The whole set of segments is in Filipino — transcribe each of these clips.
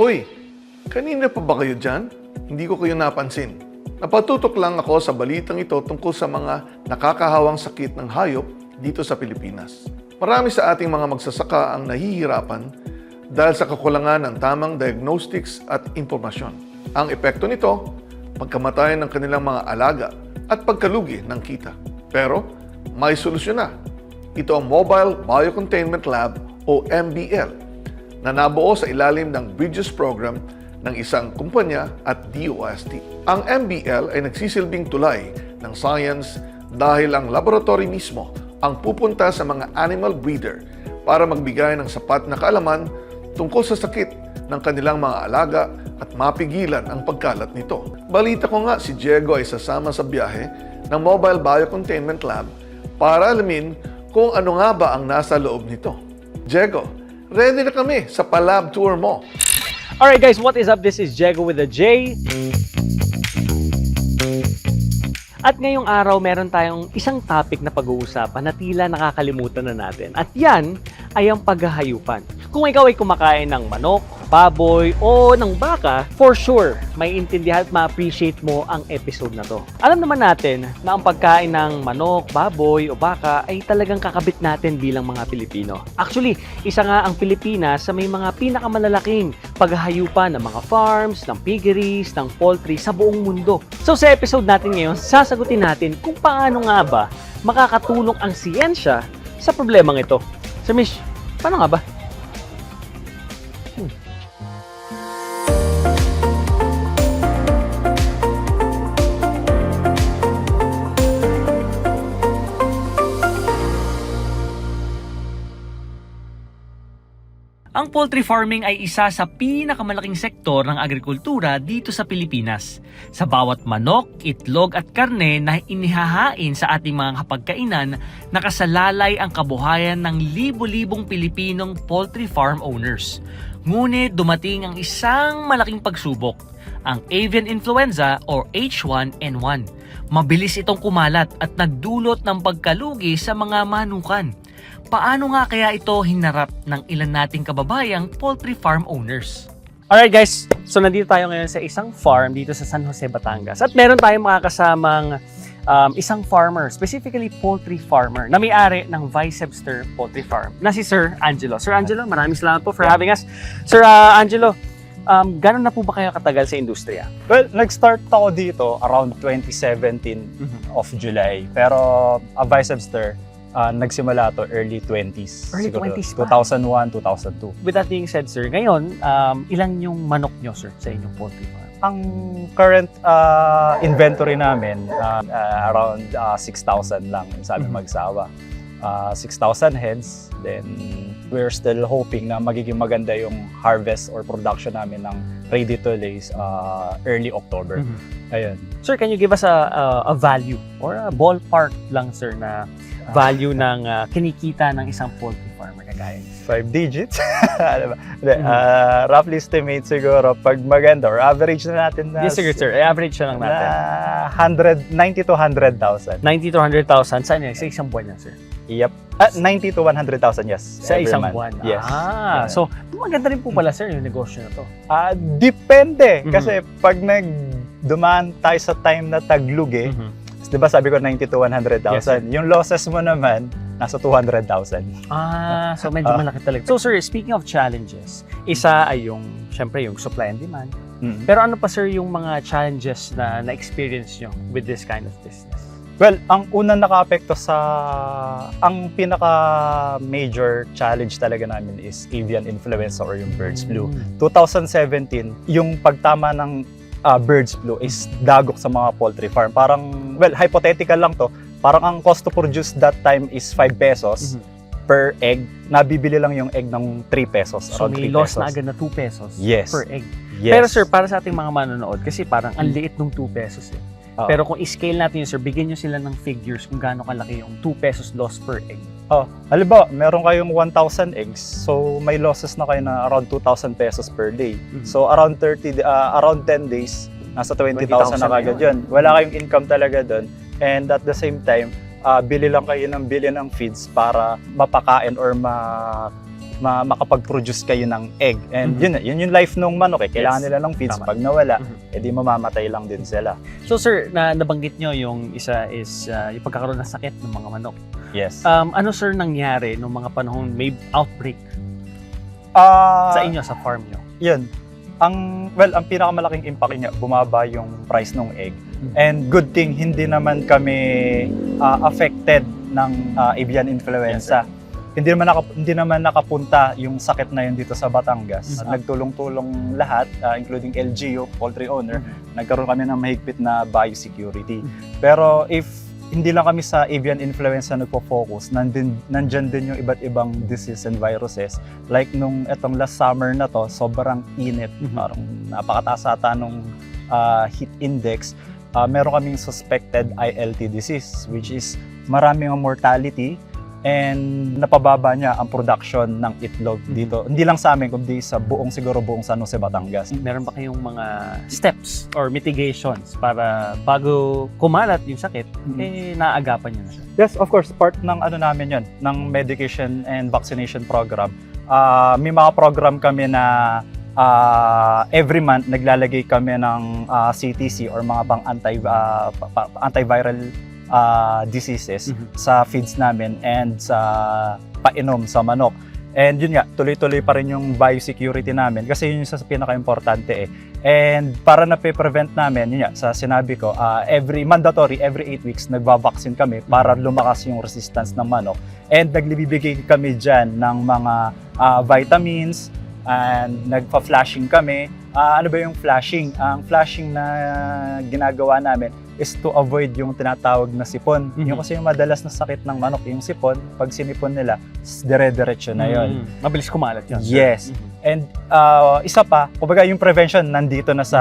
Uy, kanina pa ba kayo dyan? Hindi ko kayo napansin. Napatutok lang ako sa balitang ito tungkol sa mga nakakahawang sakit ng hayop dito sa Pilipinas. Marami sa ating mga magsasaka ang nahihirapan dahil sa kakulangan ng tamang diagnostics at impormasyon. Ang epekto nito, pagkamatay ng kanilang mga alaga at pagkalugi ng kita. Pero may solusyon na. Ito ang Mobile Biocontainment Lab o MBL na nabuo sa ilalim ng Bridges Program ng isang kumpanya at DOST. Ang MBL ay nagsisilbing tulay ng science dahil ang laboratory mismo ang pupunta sa mga animal breeder para magbigay ng sapat na kaalaman tungkol sa sakit ng kanilang mga alaga at mapigilan ang pagkalat nito. Balita ko nga si Diego ay sasama sa biyahe ng Mobile Biocontainment Lab para alamin kung ano nga ba ang nasa loob nito. Diego, ready na kami sa palab tour mo. Alright guys, what is up? This is Jego with a J. At ngayong araw, meron tayong isang topic na pag-uusapan na tila nakakalimutan na natin. At yan ay ang paghahayupan. Kung ikaw ay kumakain ng manok, baboy, o ng baka, for sure, may intindihan at ma-appreciate mo ang episode na to. Alam naman natin na ang pagkain ng manok, baboy, o baka ay talagang kakabit natin bilang mga Pilipino. Actually, isa nga ang Pilipinas sa may mga pinakamalalaking paghahayupan ng mga farms, ng piggeries, ng poultry sa buong mundo. So sa episode natin ngayon, sasagutin natin kung paano nga ba makakatulong ang siyensya sa problemang ito. Sir Mish, paano nga ba? Ang poultry farming ay isa sa pinakamalaking sektor ng agrikultura dito sa Pilipinas. Sa bawat manok, itlog at karne na inihahain sa ating mga kapagkainan, nakasalalay ang kabuhayan ng libo-libong Pilipinong poultry farm owners. Ngunit dumating ang isang malaking pagsubok, ang avian influenza or H1N1. Mabilis itong kumalat at nagdulot ng pagkalugi sa mga manukan. Paano nga kaya ito hinarap ng ilan nating kababayang poultry farm owners? Alright guys, so nandito tayo ngayon sa isang farm dito sa San Jose, Batangas. At meron tayong mga kasamang um, isang farmer, specifically poultry farmer, na may-ari ng Vicebster Poultry Farm, na si Sir Angelo. Sir Angelo, maraming salamat po for having us. Sir uh, Angelo, um, gano'n na po ba kayo katagal sa industriya? Well, nag-start ako dito around 2017 of July. Pero a Vicebster, uh, nagsimula to early 20s. Early siguro. 20s pa? 2001, 2002. With that being said, sir, ngayon, um, ilan yung manok nyo, sir, sa inyong poultry farm? Ang current uh, inventory namin, uh, uh, around uh, 6,000 lang sabi Mhm. magsawa. Uh, 6,000 heads. Then, we're still hoping na magiging maganda yung harvest or production namin ng ready to lay uh, early October. Mhm. Ayun. Sir, can you give us a, a, a value or a ballpark lang, sir, na value ng uh, kinikita ng isang poultry farmer kagaya? five digits. Ano ba? Mhm. ah, roughly estimate siguro pag maganda or average na natin na Yes, sir, sir. I-average na lang natin. na 100, 90 to 100,000. 90 to 100,000. Saan yan? Sa isang buwan yan, sir? Yep. Ah, 90 to 100,000, yes. Sa every isang month. buwan. Yes. Ah, Yeah. so maganda rin po pala, sir, yung negosyo na to. Ah, depende. Mhm. Kasi pag nag dumaan tayo sa time na taglug eh, Mhm. di ba sabi ko 90 to 100,000, Yes, sir. yung losses mo naman, nasa 200,000. Ah, so medyo Ah. malaki talaga. So, sir, speaking of challenges, isa ay yung, syempre, yung supply and demand. Mm. Pero ano pa, sir, yung mga challenges na na-experience nyo with this kind of business? Well, ang unang nakaapekto sa ang pinaka major challenge talaga namin is avian influenza or yung birds flu. Mm. 2017, yung pagtama ng ah, birds flu is dagok sa mga poultry farm. Parang well, hypothetical lang to. Parang ang cost to produce that time is 5 pesos Mhm. per egg. Nabibili lang yung egg ng 3 pesos. So, around may 3 loss pesos. na agad na 2 pesos Yes. per egg. Yes. Pero sir, para sa ating mga manonood, kasi parang ang liit ng 2 pesos eh. Oo. Pero kung i-scale natin yun, sir, bigyan nyo sila ng figures kung gaano kalaki yung 2 pesos loss per egg. Oh, halimbawa, meron kayong 1,000 eggs. So may losses na kayo na around 2,000 pesos per day. Mhm. So around 30 di- ah, around 10 days, nasa 20,000 na 20,000 kagad yun. Wala kayong income talaga doon. And at the same time, ah, bili lang kayo ng bili ng feeds para mapakain or ma ma- makapag-produce kayo ng egg. And Mhm. yun, yun yung life ng manok eh. Kailangan Yes. nila ng feeds. Tama. Pag nawala, Mhm. edi mamamatay lang din sila. So sir, na nabanggit nyo yung isa is ah, yung pagkakaroon ng sakit ng mga manok. Yes. Um, ano sir nangyari nung mga panahon may outbreak Ah, sa inyo, sa farm nyo? Yun. Ang, well, ang pinakamalaking impact niya, bumaba yung price ng egg. Mhm. And good thing, hindi naman kami ah, affected ng ah, avian influenza. Hindi naman naka, hindi naman nakapunta yung sakit na yun dito sa Batangas. Mhm. Nagtulong-tulong lahat, ah, including LGU, poultry owner, nagkaroon kami ng mahigpit na biosecurity. Pero if hindi lang kami sa avian influenza nagpo-focus, nandun, nandyan din yung iba't ibang disease and viruses. Like nung etong last summer na to, sobrang init. Mhm. Parang napakataas ata nung ah, heat index. Ah, meron kaming suspected ILT disease, which is marami ang mortality and napababa niya ang production ng itlog Mhm. dito. Hindi lang sa amin, kundi sa buong siguro buong San Jose, Batangas. Meron ba kayong mga steps or mitigations para bago kumalat yung sakit, Mhm. eh naagapan nyo na siya? Yes, of course, part ng ano namin 'yon, ng medication and vaccination program. Ah, may mga program kami na ah, every month naglalagay kami ng ah, CTC or mga pang anti pa- antiviral ah, diseases Mhm. sa feeds namin and sa painom sa manok. And yun nga, tuloy-tuloy pa rin yung biosecurity namin kasi yun yung sa pinaka-importante eh. And para na prevent namin, yun nga, sa sinabi ko, ah, every mandatory, every 8 weeks, nagva-vaccine kami para lumakas yung resistance ng manok. And naglibibigay kami dyan ng mga ah, vitamins, and nagpa-flashing kami. Ah, ano ba yung flashing? Ang flashing na ginagawa namin is to avoid yung tinatawag na sipon. Mhm. Yung kasi yung madalas na sakit ng manok, yung sipon, pag sinipon nila, dire-diretso na yon. Mm. Mabilis kumalat yun. Yes. Mhm. And uh, isa pa, kumbaga yung prevention nandito na sa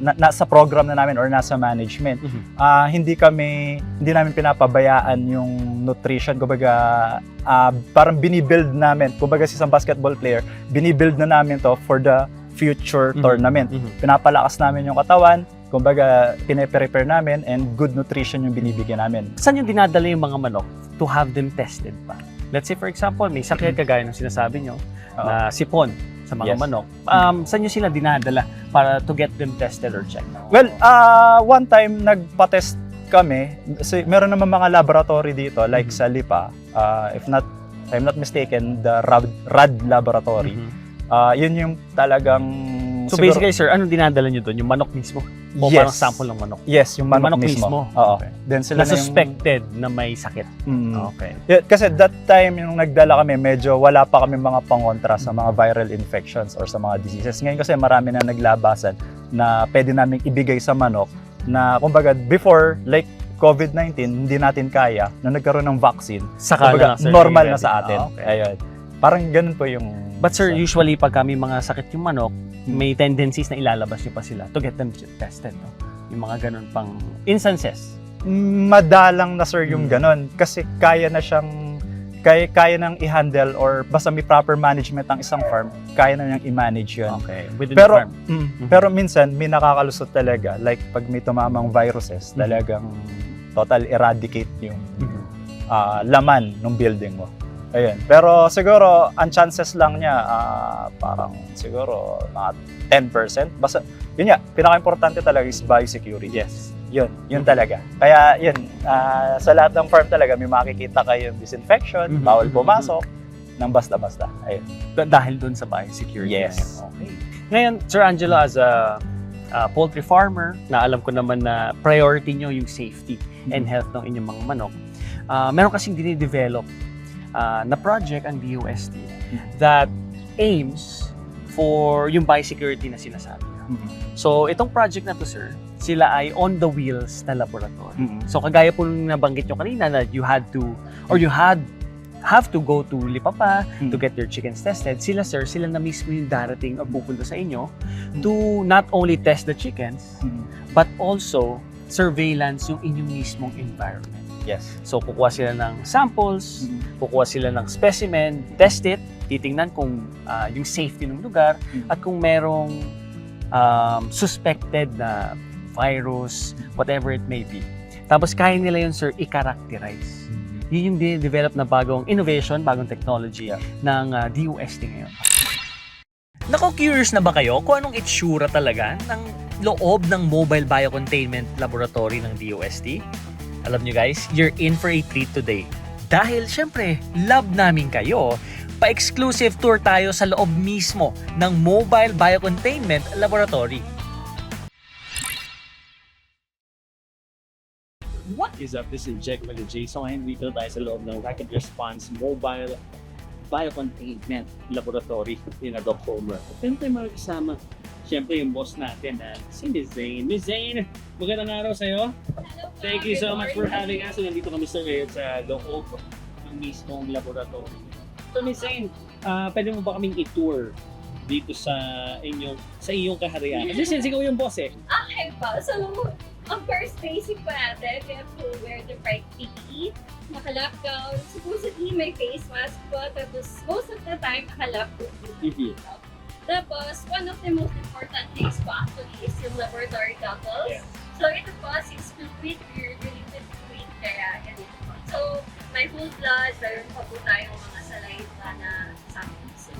na, nasa program na namin or nasa management. Mhm. Ah, hindi kami hindi namin pinapabayaan yung nutrition, kumbaga ah, parang binibuild namin. Kumbaga si isang basketball player, binibuild na namin to for the future Mhm. tournament. Mhm. Pinapalakas namin yung katawan, kumbaga pine-prepare namin and good nutrition yung binibigyan namin. Saan yung dinadala yung mga manok to have them tested pa? Let's say for example, may sakit kagaya ng sinasabi nyo Oo. na sipon sa mga Yes. manok. Um, saan nyo sila dinadala para to get them tested or checked? Well, ah one time nagpa-test kami. So, meron naman mga laboratory dito like Mhm. sa Lipa. ah, if not I'm not mistaken, the RAD, RAD laboratory. Mhm. Ah, yun yung talagang So siguro- basically sir, anong dinadala nyo doon? Yung manok mismo? O Yes. parang sample ng manok? Yes, yung manok, manok mismo. mismo. Oo. Okay. Then sila Na na yung- suspected na may sakit. Mm. Okay. Yeah, kasi that time yung nagdala kami, medyo wala pa kami mga pangontra sa mga viral infections or sa mga diseases. Ngayon kasi marami na naglabasan na pwede namin ibigay sa manok na kumbaga before like COVID-19 hindi natin kaya na nagkaroon ng vaccine. Saka Kumbaga, na sir, normal na sa atin. Ah, okay. Ayun. Parang ganun po yung But sir, usually pag kami mga sakit yung manok, may tendencies na ilalabas nyo pa sila to get them tested. No? Yung mga ganun pang instances. madalang na sir yung Mm. ganon kasi kaya na siyang kaya, kaya nang i-handle or basta may proper management ang isang farm, kaya na niyang i-manage yun. Okay. Within Pero, the farm. mm, Mhm. pero minsan, may nakakalusot talaga. Like, pag may tumamang viruses, Mhm. talagang total eradicate yung Mhm. ah, laman ng building mo. Ayun. Pero siguro, ang chances lang niya, ah, parang siguro mga 10%. Basta, yun nga, pinaka-importante talaga is biosecurity. Yes. Yun, yun talaga. Kaya yun, ah, sa lahat ng farm talaga, may makikita kayong disinfection, Mhm. bawal pumasok, ng basta-basta. Ayun. Da- dahil doon sa biosecurity. Yes. yun. Okay. Ngayon, Sir Angelo, as a uh, poultry farmer, na alam ko naman na priority nyo yung safety and health ng inyong mga manok, uh, meron kasing dinidevelop uh, na project ang DOST that aims for yung biosecurity na sinasabi. Mhm. So, itong project na to, sir, sila ay on the wheels na laboratory. Mhm. So kagaya po nung nabanggit nyo kanina na you had to or you had have to go to Lipapa Mm. to get your chickens tested. Sila sir, sila na mismo yung darating o pupunta sa inyo to not only test the chickens Mhm. but also surveillance yung inyong mismong environment. Yes. So kukuha sila ng samples, Mhm. kukuha sila ng specimen, test it, titingnan kung ah, yung safety ng lugar Mm. at kung merong um, suspected na virus, whatever it may be. Tapos kaya nila yun, sir, i-characterize. Yun yung develop na bagong innovation, bagong technology ng ah, DOST ngayon. Nako, curious na ba kayo kung anong itsura talaga ng loob ng Mobile Biocontainment Laboratory ng DOST? Alam nyo guys, you're in for a treat today. Dahil syempre, love namin kayo, pa-exclusive tour tayo sa loob mismo ng Mobile Biocontainment Laboratory. What is up? This is Jack with Jason and dito tayo sa loob ng Rapid Response Mobile Biocontainment Laboratory in Adopt Homer. Meron tayo mga kasama. Siyempre yung boss natin na si Miss Zane. Miss Zane, magandang araw sa'yo. Thank you so much for having us. So, nandito kami sir ngayon sa loob ng mismong laboratory. So Miss Zane, ah, pwede mo ba kaming i-tour dito sa inyong sa iyong kaharian? Kasi since ikaw yung boss eh. Okay po. So, ang first basic po natin, we have to wear the right PPE, naka-lockdown. Supposedly, may face mask po. Tapos, most of the time, naka-lab po. Mhm. Tapos, one of the most important things po actually is yung laboratory goggles. Yeah. So, ito po, since fluid, we're related to fluid, kaya ganyan po. So, may whole blood, mayroon pa po tayong mga saliva na samples. So,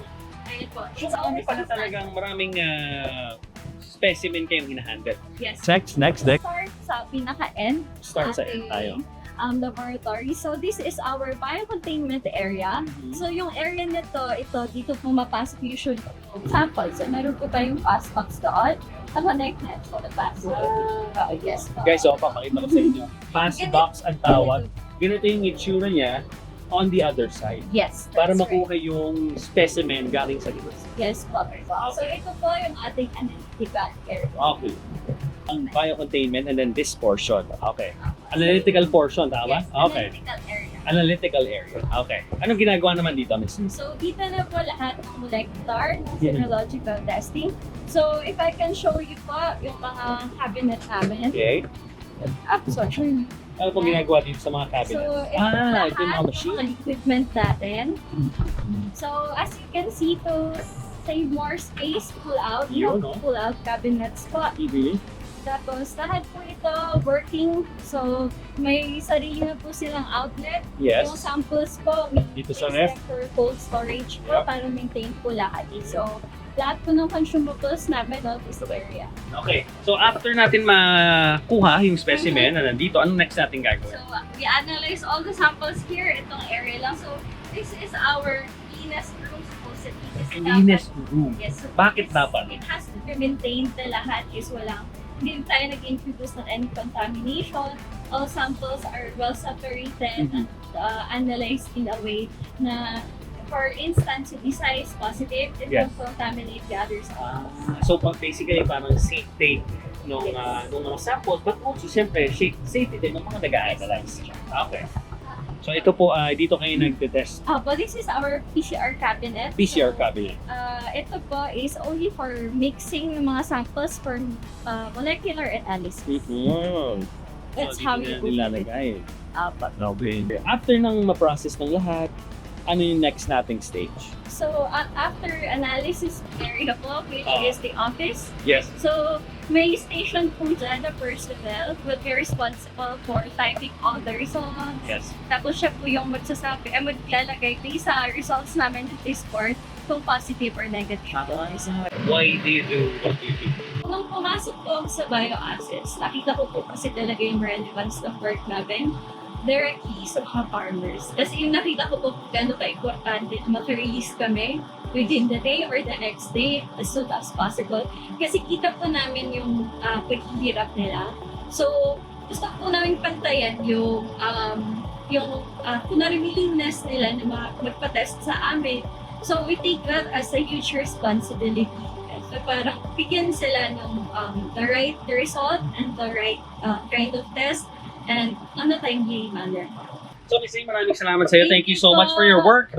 ayun po. So, It's marami always pala talagang maraming ah, specimen kayong hinahandle. Yes. Next, next deck. Start sa pinaka-end Start sa end tayo. Um, laboratory. So this is our biocontainment area. So yung area nito, ito, dito pumapasok usually yung samples. So meron po tayong fast box doon. Ang connect net for the fast box. yes. po. Guys, so, papakita ko sa inyo. Pass Ganito- box ang tawag. Ganito yung itsura niya on the other side. Yes. Para makuha yung specimen galing sa right. Yes po. So ito po yung ating analytical area. Okay. Ang biocontainment and then this portion. Okay. Analytical portion, tama? Yes, Okay. analytical area. Analytical area. Okay. Anong ginagawa naman dito, Miss? So, dito na po lahat ng molecular, serological testing. So, if I can show you po yung mga cabinet namin. Okay. Ah, sorry. Ano pong ginagawa dito sa mga cabinet? So, ito Ah, lahat ito yung mga ng machine. mga equipment natin. So, as you can see to save more space, pull out, Yun, no? pull out cabinets po. TV. Tapos, lahat po ito working. So, may sarili na po silang outlet. Yes. Yung samples po, may Dito sa ref. for cold storage po Yep. para maintain po lahat. So, lahat po ng consumables namin no, this area. Okay. So after natin makuha yung specimen na nandito, anong next natin So, gagawin? uh, we analyze all the samples here, itong area lang. So, this is our cleanest room supposedly. Kasi Cleanest room. Yes. So Bakit it's- dapat? It has to be maintained na lahat is walang hindi tayo nag-introduce ng any contamination. All samples are well separated Mhm. and uh, analyzed in a way na for instance, if isa is positive, it Yes. will contaminate the other samples. so pag basically parang safety nung Yes. ah, nung mga samples but also siyempre sa- safety din ng mga nag-a-analyze. Okay. So ito po ay dito kayo nagte-test Uh, but this is our PCR cabinet. PCR So, cabinet. Uh, ito po is only for mixing ng mga samples for uh, molecular analysis. Mhm. That's so, how na do nilalagay. it. Apat. After nang ma-process ng lahat, ano yung next nating stage? So, uh, after analysis area po, which Ah. is the office, Yes. so may station po dyan na personnel will be responsible for typing all the results. Yes. Tapos siya po yung magsasabi, ay maglalagay based sa results namin ng Discord kung positive or negative result. Why do you do what you do? Nung pumasok po sa bioassets, nakita ko po kasi talaga yung relevance ng work namin directly sa mga farmers. Kasi yung nakita ko po gano'n ka-importante na maka-release kami within the day or the next day as soon as possible. Kasi kita po namin yung uh, paghihirap nila. So, gusto po namin pantayan yung um, yung uh, kunwari willingness nila na ma- magpa-test sa amin. So, we take that as a huge responsibility. So, parang bigyan sila ng um, the right the result and the right uh, kind of test and timely manner. So, Zane, maraming salamat sa iyo. Thank you so much for your work.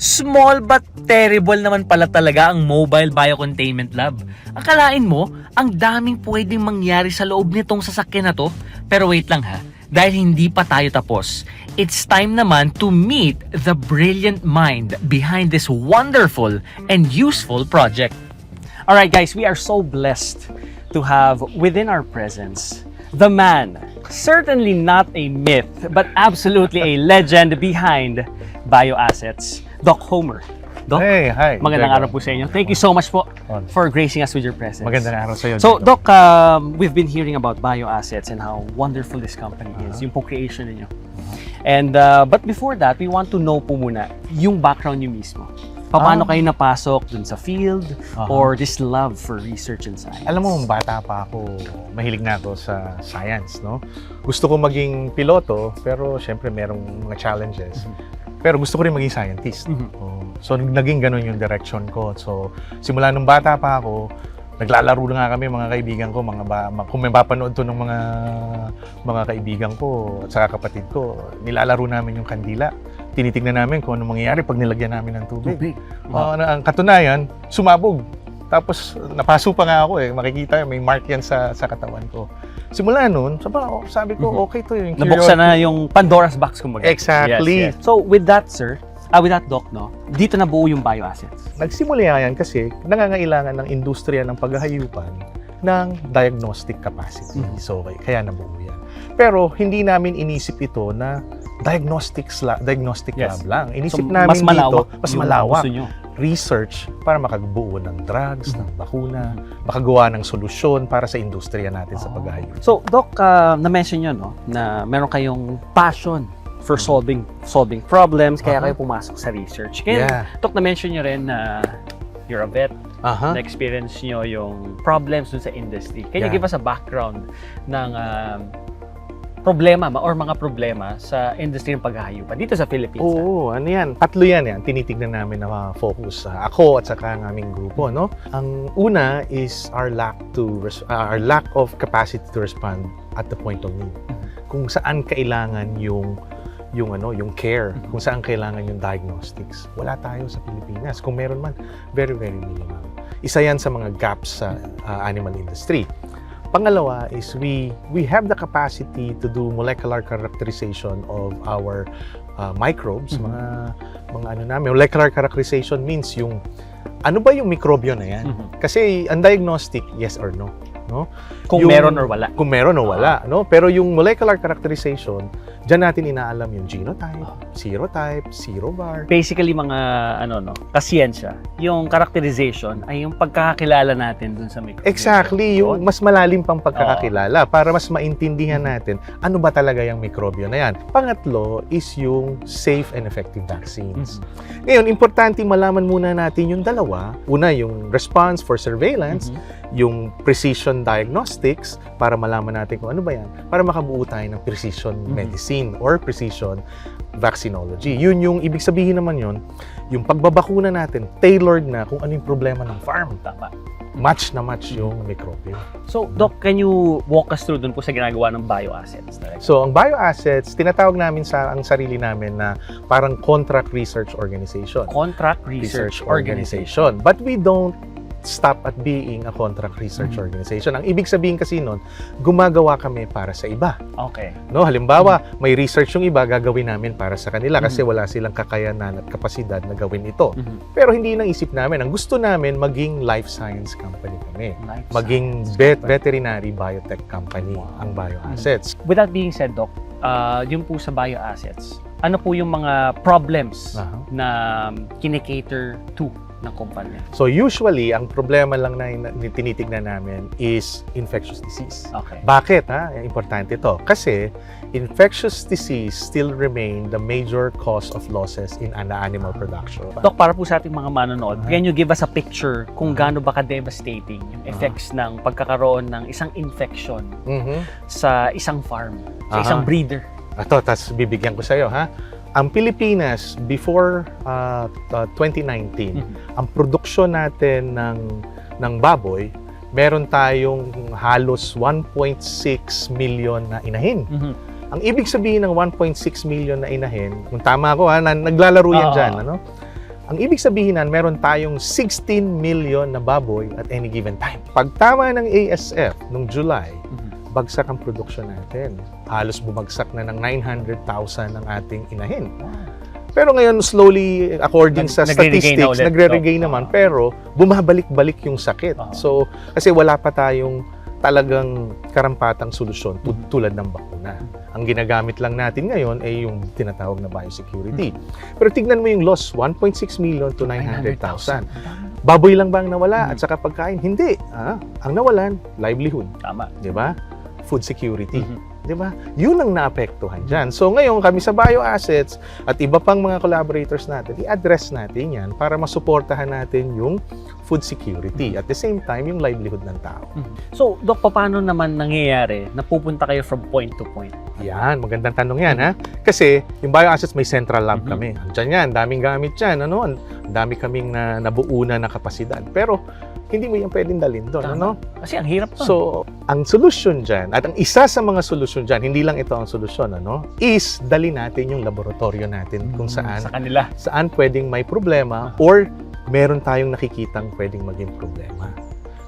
Small but terrible naman pala talaga ang Mobile Biocontainment Lab. Akalain mo, ang daming pwedeng mangyari sa loob nitong sasakyan na to. Pero wait lang ha, dahil hindi pa tayo tapos. It's time naman to meet the brilliant mind behind this wonderful and useful project. Alright guys, we are so blessed to have within our presence the man, certainly not a myth, but absolutely a legend behind bioassets, Doc Homer. Doc, Hey, hi. magandang araw po sa inyo. Thank you so much po for gracing us with your presence. Magandang araw sa iyo. So. Doc, um, we've been hearing about bioassets and how wonderful this company is, yung po creation ninyo. And, uh, but before that, we want to know po muna yung background nyo mismo. Paano Ah. kayo napasok dun sa field Aha. or this love for research and science? Alam mo, bata pa ako, mahilig na ako sa science, no? Gusto ko maging piloto, pero syempre merong mga challenges. Pero gusto ko rin maging scientist. Mhm. Oh, So, naging ganun yung direction ko. So, simula nung bata pa ako, naglalaro na nga kami mga kaibigan ko, mga ba, ma- kung may mapanood to ng mga mga kaibigan ko at saka kapatid ko, nilalaro namin yung kandila. Tinitignan namin kung ano mangyayari pag nilagyan namin ng tubig. Tubig. Oo, na- ang katunayan, sumabog. Tapos napaso pa nga ako eh. Makikita may mark yan sa, sa katawan ko. Simula noon, sabi, oh, sabi ko, Mhm. okay to yung Nabuksan na yung Pandora's box kumbaga. Exactly. Yes, yes. So, with that, sir, ah, with that, Doc, no, dito na buo yung bioassets. Nagsimula yan kasi nangangailangan ng industriya ng paghahayupan ng diagnostic capacity. Mhm. So, kaya- kaya nabuo yan. Pero hindi namin inisip ito na diagnostics la- diagnostic Yes. lab lang. Inisip So, namin mas malawak dito, mas malawak. research para makagbuo ng drugs, Mhm. ng bakuna, makagawa ng solusyon para sa industriya natin sa Oh. paghahayupan. So, Doc, uh, na-mention nyo, no, na meron kayong passion for solving solving problems, kaya Aha. kayo pumasok sa research. Kaya, Yeah. Doc, na-mention nyo rin na you're a vet, Aha. na-experience nyo yung problems dun sa industry. Can you Yeah. give us a background ng um, problema ma- or mga problema sa industry ng paghahayupan dito sa Philippines? Oo, ano yan? Tatlo yan yan. Tinitignan namin na mga focus. ah, ako at saka ang aming grupo, no? Ang una is our lack to ah, our lack of capacity to respond at the point of need. Kung saan kailangan yung yung ano, yung care, kung saan kailangan yung diagnostics. Wala tayo sa Pilipinas. Kung meron man, very very minimal. Isa yan sa mga gaps sa ah, animal industry. Pangalawa is we we have the capacity to do molecular characterization of our uh, microbes, Mhm. mga mga ano namin. Molecular characterization means yung ano ba yung mikrobyo na yan? Mhm. Kasi ang diagnostic, yes or no. Kung Yung- meron or wala. Kung meron o wala, no? Pero yung molecular characterization, diyan natin inaalam yung genotype, Ah. serotype, serovar. Basically, mga ano, no, kasiyensya, yung characterization ay yung pagkakakilala natin dun sa microbiome. Exactly, yung Yun. mas malalim pang pagkakakilala para mas maintindihan natin ano ba talaga yung mikrobyo na yan. Pangatlo is yung safe and effective vaccines. Mhm. Ngayon, importante malaman muna natin yung dalawa. Una, yung response for surveillance, Mhm. yung precision diagnostics para malaman natin kung ano ba yan, para makabuo tayo ng precision Mhm. medicine or precision vaccinology. Yun yung ibig sabihin naman yun, yung pagbabakuna natin, tailored na kung ano yung problema ng farm. Tama. Match na match yung mikrobyo. So, Doc, can you walk us through dun po sa ginagawa ng bioassets? So, ang bioassets, tinatawag namin sa ang sarili namin na parang contract research organization. Contract Research, Organization. But we don't stop at being a contract research Mhm. organization. Ang ibig sabihin kasi nun, gumagawa kami para sa iba. Okay. No, halimbawa, may research yung iba gagawin namin para sa kanila kasi Mhm. wala silang kakayanan at kapasidad na gawin ito. Mhm. Pero hindi nang isip namin. Ang gusto namin maging life science company kami. Life Maging vet, company. veterinary biotech company Wow. ang bioassets. With that being said, Doc, uh, yun po sa bioassets, ano po yung mga problems Aha. na kinikater to ng kumpanya? So usually, ang problema lang na na tinitignan namin is infectious disease. Okay. Bakit ha? Importante ito. Kasi infectious disease still remain the major cause of losses in an animal production. Doc, para po sa ating mga manonood, Ah. can you give us a picture kung Ah. gaano ba ka-devastating yung Ah. effects ng pagkakaroon ng isang infection Mhm. sa isang farm, sa Aha. isang breeder? Ito, tas bibigyan ko sa iyo ha. Ang Pilipinas before uh, uh, 2019, Mhm. ang produksyon natin ng ng baboy, meron tayong halos 1.6 million na inahin. Mhm. Ang ibig sabihin ng 1.6 million na inahin, kung tama ako ha, na, naglalaro yan Oo. dyan, ano? Ang ibig sabihin nan, meron tayong 16 million na baboy at any given time. Pag tama ng ASF nung July, Mhm. Bagsak ang produksyon natin. Halos bumagsak na ng 900,000 ang ating inahin. Pero ngayon, slowly, according Nag- sa na statistics, ulit. nagre-regain Oh. naman, Ah. pero bumabalik-balik yung sakit. Ah. So, kasi wala pa tayong talagang karampatang solusyon tu- tulad ng bakuna. Ang ginagamit lang natin ngayon ay yung tinatawag na biosecurity. Pero tignan mo yung loss, 1.6 million to 900,000. Baboy lang ba ang nawala at saka pagkain? Hindi. Ah, ang nawalan, livelihood. Tama. Di ba? Food security. Mhm. Di ba? Yun ang naapektuhan dyan. So ngayon kami sa Bioassets at iba pang mga collaborators natin, i-address natin yan para masuportahan natin yung food security. At the same time, yung livelihood ng tao. So, Doc, paano naman nangyayari na pupunta kayo from point to point? Yan, magandang tanong yan ha. Kasi yung Bioassets may central lab Mhm. kami. Diyan yan, daming gamit yan. Ano? Ang dami kaming na, nabuo na na kapasidad. Pero hindi mo yan pwedeng dalhin doon. Tama. Ano? Kasi ang hirap to. So, ang solusyon dyan, at ang isa sa mga solusyon dyan, hindi lang ito ang solusyon, ano, is dali natin yung laboratorio natin kung saan, Sa kanila. saan pwedeng may problema or meron tayong nakikitang pwedeng maging problema.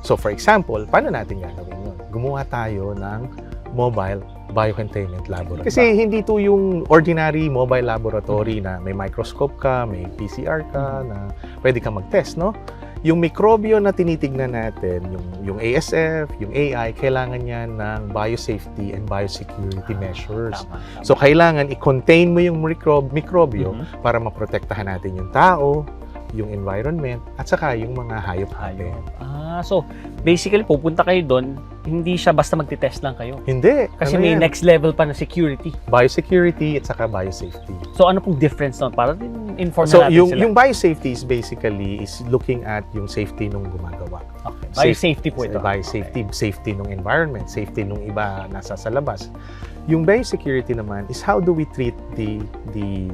So, for example, paano natin gagawin yun? Gumawa tayo ng mobile biocontainment laboratory. Kasi hindi to yung ordinary mobile laboratory na may microscope ka, may PCR ka, na pwede ka mag-test, no? Yung mikrobyo na tinitignan natin, yung, yung ASF, yung AI, kailangan niya ng biosafety and biosecurity measures. Tama. tama. So, kailangan i-contain mo yung microb, mikrobyo Mhm. para maprotektahan natin yung tao, yung environment, at saka yung mga hayop natin. Hayop. Ah, so basically pupunta kayo doon, hindi siya basta magte-test lang kayo. Hindi. Kasi ano may yan? next level pa na security. Biosecurity at saka biosafety. So ano pong difference nun? Para din inform So, na natin yung, sila. yung biosafety is basically is looking at yung safety nung gumagawa. okay. safe- Biosafety po ito. Biosafety, safety nung environment, safety nung iba nasa sa labas. Yung biosecurity naman is how do we treat the the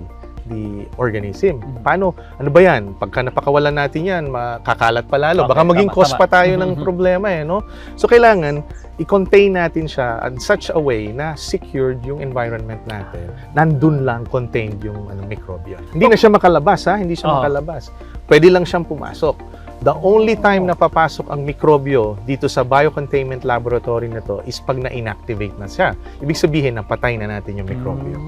the organism. Mhm. Paano, ano ba yan? Pagka napakawalan natin yan, makakalat pa lalo. Baka Okay, maging tama, cause tama. pa tayo ng Mhm. problema eh, no? So, kailangan i-contain natin siya in such a way na secured yung environment natin. Nandun lang contained yung ano, microbial. Hindi na siya makalabas, ha? Hindi siya Oo. makalabas. Pwede lang siyang pumasok. The only time na papasok ang mikrobyo dito sa biocontainment laboratory na to is pag na-inactivate na siya. Ibig sabihin na patay na natin yung mikrobyo.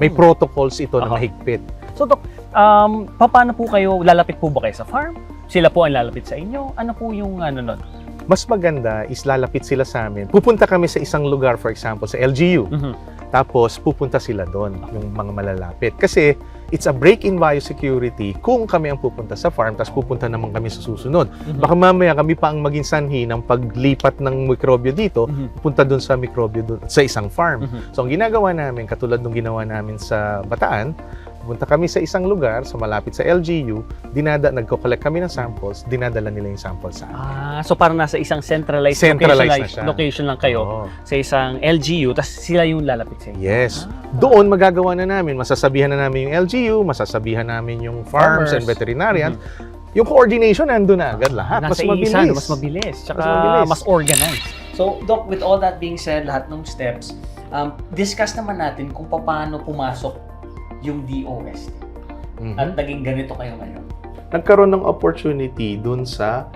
May protocols ito na Aha. mahigpit. So Doc, um, paano po kayo, lalapit po ba kayo sa farm? Sila po ang lalapit sa inyo? Ano po yung ano nun? Mas maganda is lalapit sila sa amin. Pupunta kami sa isang lugar, for example, sa LGU. Mhm. Tapos pupunta sila doon, yung mga malalapit. Kasi it's a break in biosecurity kung kami ang pupunta sa farm, tapos pupunta naman kami sa susunod. Mhm. Baka mamaya kami pa ang maging sanhi ng paglipat ng mikrobyo dito, Mhm. pupunta doon sa mikrobyo doon, sa isang farm. Mhm. So ang ginagawa namin, katulad ng ginawa namin sa Bataan, pupunta kami sa isang lugar, sa malapit sa LGU, dinada, nagko-collect kami ng samples, dinadala nila yung samples sa amin. Ah, so parang nasa isang centralized, Centralized location, location lang kayo Oo. sa isang LGU, tapos sila yung lalapit sa inyo. Yes. Ah. Doon magagawa na namin, masasabihan na namin yung LGU, masasabihan namin yung farms, Farmers. and veterinarians. Yung coordination nandun na agad lahat. Nasa mas mabilis. isa, no? mas mabilis. Tsaka Mas mabilis. mas organized. So, Doc, with all that being said, lahat ng steps, um, discuss naman natin kung paano pumasok yung DOST. Mhm. At naging ganito kayo ngayon. Nagkaroon ng opportunity dun sa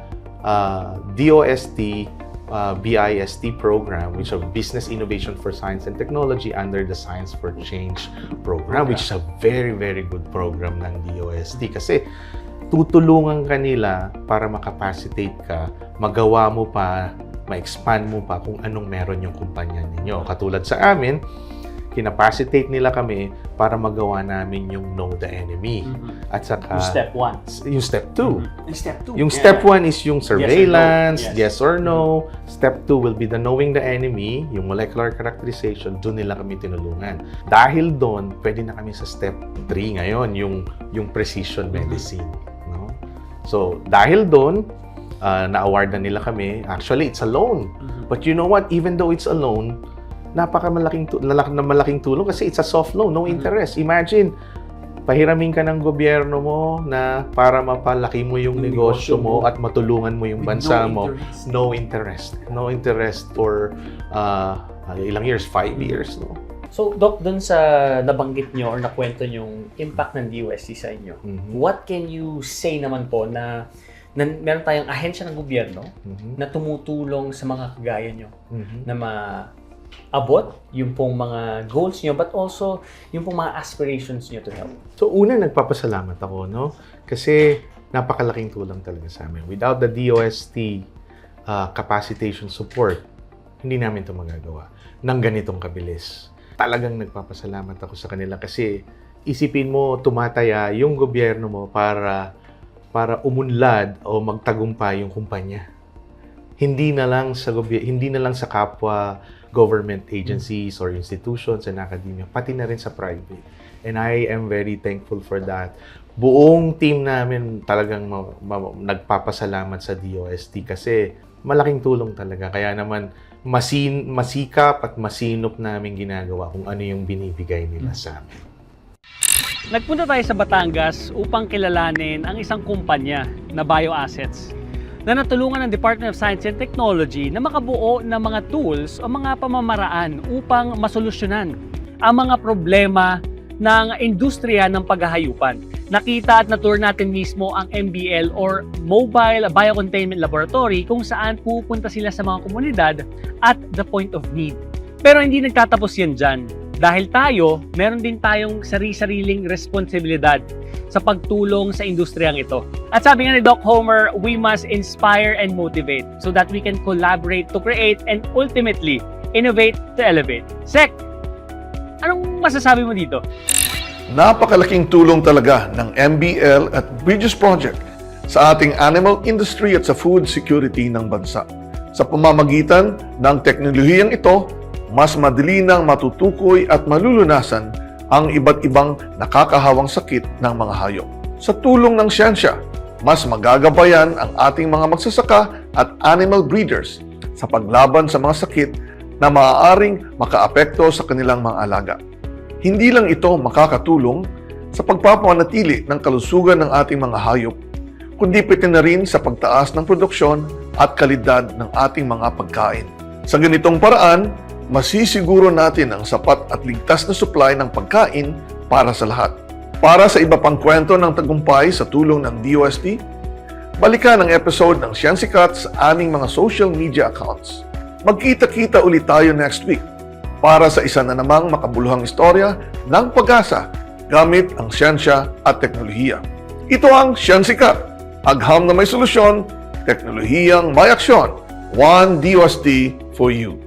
ah, DOST uh, BIST program, which is Business Innovation for Science and Technology under the Science for Change program, which is a very, very good program ng DOST. Kasi tutulungan ka nila para makapacitate ka, magawa mo pa, ma-expand mo pa kung anong meron yung kumpanya ninyo. Katulad sa amin, kinapacitate nila kami para magawa namin yung know the enemy. At saka, Yung step one. yung step 2. Yung step two. Yung step 1 is yung surveillance, Yes or no. yes or Mm-hmm. no. Step 2 will be the knowing the enemy, yung molecular characterization, doon nila kami tinulungan. Dahil doon, pwede na kami sa step 3 ngayon, yung yung precision Mm-hmm. medicine, no? So, dahil doon, ah, na-award na nila kami. Actually, it's a loan. Mhm. But you know what? Even though it's a loan, napakamalaking lalak na malaking tulong kasi it's a soft loan, no Mhm. interest. Imagine, pahiramin ka ng gobyerno mo na para mapalaki mo yung, Yung negosyo negosyo mo at matulungan mo yung bansa no mo. interest. No interest. No interest for uh, ilang years? Five years, no? So, Doc, dun sa nabanggit nyo or nakwento nyo impact ng DOST sa inyo, Mhm. what can you say naman po na, na meron tayong ahensya ng gobyerno Mhm. na tumutulong sa mga kagaya nyo Mhm. na maabot yung pong mga goals nyo but also yung pong mga aspirations nyo to help. So, una, nagpapasalamat ako, no? Kasi napakalaking tulong talaga sa amin. Without the DOST uh, capacitation support, hindi namin ito magagawa ng ganitong kabilis. Talagang nagpapasalamat ako sa kanila kasi isipin mo tumataya yung gobyerno mo para para umunlad o magtagumpay yung kumpanya. Hindi na lang sa gobye- hindi na lang sa kapwa government agencies or institutions and academia, pati na rin sa private. And I am very thankful for that. Buong team namin talagang ma- ma- nagpapasalamat sa DOST kasi malaking tulong talaga. Kaya naman masin masikap at masinop namin ginagawa kung ano yung binibigay nila sa amin. Nagpunta tayo sa Batangas upang kilalanin ang isang kumpanya na bioassets na natulungan ng Department of Science and Technology na makabuo ng mga tools o mga pamamaraan upang masolusyonan ang mga problema ng industriya ng paghahayupan. Nakita at natour natin mismo ang MBL or Mobile Biocontainment Laboratory kung saan pupunta sila sa mga komunidad at the point of need. Pero hindi nagtatapos yan dyan. Dahil tayo, meron din tayong sari-sariling responsibilidad sa pagtulong sa industriyang ito. At sabi nga ni Doc Homer, we must inspire and motivate so that we can collaborate to create and ultimately innovate to elevate. Sek, anong masasabi mo dito? Napakalaking tulong talaga ng MBL at Bridges Project sa ating animal industry at sa food security ng bansa. Sa pamamagitan ng teknolohiyang ito, mas madali nang matutukoy at malulunasan ang iba't ibang nakakahawang sakit ng mga hayop. Sa tulong ng siyensya, mas magagabayan ang ating mga magsasaka at animal breeders sa paglaban sa mga sakit na maaaring makaapekto sa kanilang mga alaga. Hindi lang ito makakatulong sa pagpapanatili ng kalusugan ng ating mga hayop, kundi pati na rin sa pagtaas ng produksyon at kalidad ng ating mga pagkain. Sa ganitong paraan, masisiguro natin ang sapat at ligtas na supply ng pagkain para sa lahat. Para sa iba pang kwento ng tagumpay sa tulong ng DOST, balikan ang episode ng Sciensicat sa aming mga social media accounts. Magkita-kita ulit tayo next week para sa isa na namang makabuluhang istorya ng pag-asa gamit ang siyensya at teknolohiya. Ito ang Sciensicat, agham na may solusyon, teknolohiyang may aksyon. One DOST for you.